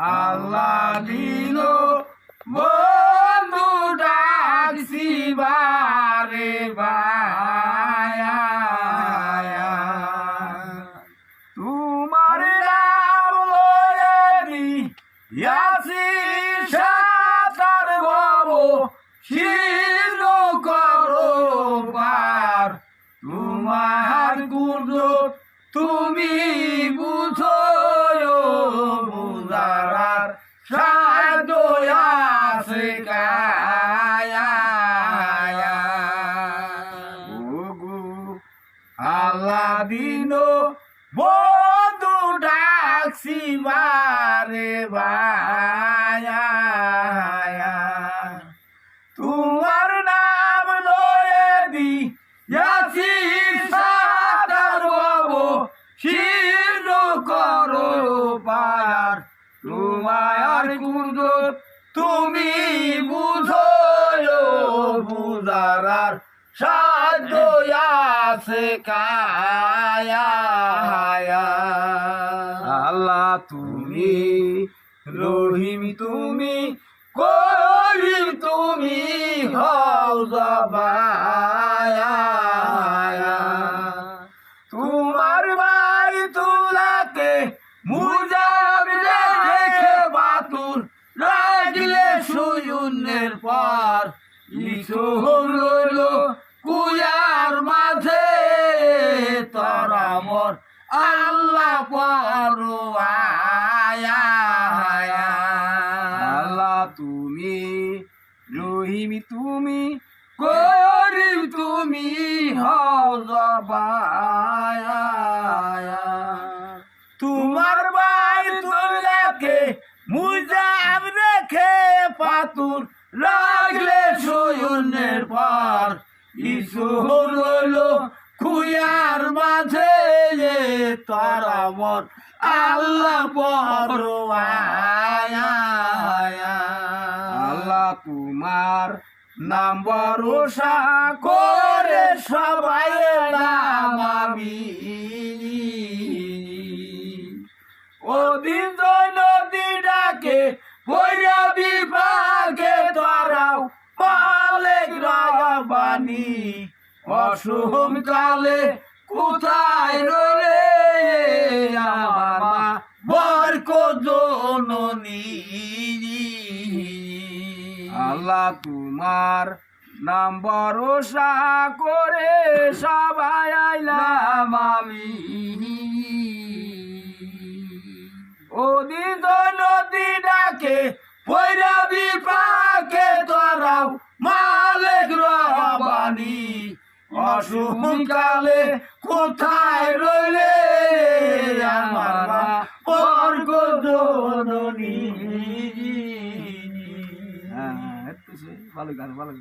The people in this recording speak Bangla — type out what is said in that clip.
আল্লাহ দিল বন্ধু ডাকছি, বারে তোমার নাম লয়ে দি ইয়াসি সাতার বাবু শিল করো পার। তোমার গুরু তুমি বুঝো দিন বন্ধু ডাকছি বারে বায়া। তোমার নাম লয়ে দি যাচ্ছি সাদার বাবু, শীর্ণ করো পার। তোমার কুর্দ তুমি বুঝো বুঝার সাধ্য আছে কায়া। আল্লাহ, তুমি রহিম, তুমি করিম, তুমি হও জবায়া। তোমার ভাই তুলাকে মুজাব রেখে বাতুল রাখলে সুয়ুনের পর, লিখো হলো কুয়ার মাঝে মোর আল্লাহ পরো আয়া আল্লাহ তুমি রহিম তুমি করিম তুমি হও জবায়া। তোমার ভাই তুলাকে মুজাব রেখে পাতুর লাগলে সয়নের পর। ইসু হলো খুয়ার মাঝে তারা মন আল্লাহ আল্লাহ তোমার নাম ভরসা করে সবাই নাম আমি। ওদিন নদী ডাকে বৈরা বিভাগে ধরাও মালিক রাবানি অসুম কালে কোথায় রলে আমার মা? বরক আল্লাহ তোমার নাম ভরসা করে সবাই আইলাম আমি। ওদিন নদী ডাকে ভৈরবী অসুম কালে কোথায় রইলে? আমার মা বর্গ জননী হ্যাঁ ভালো গান ভালো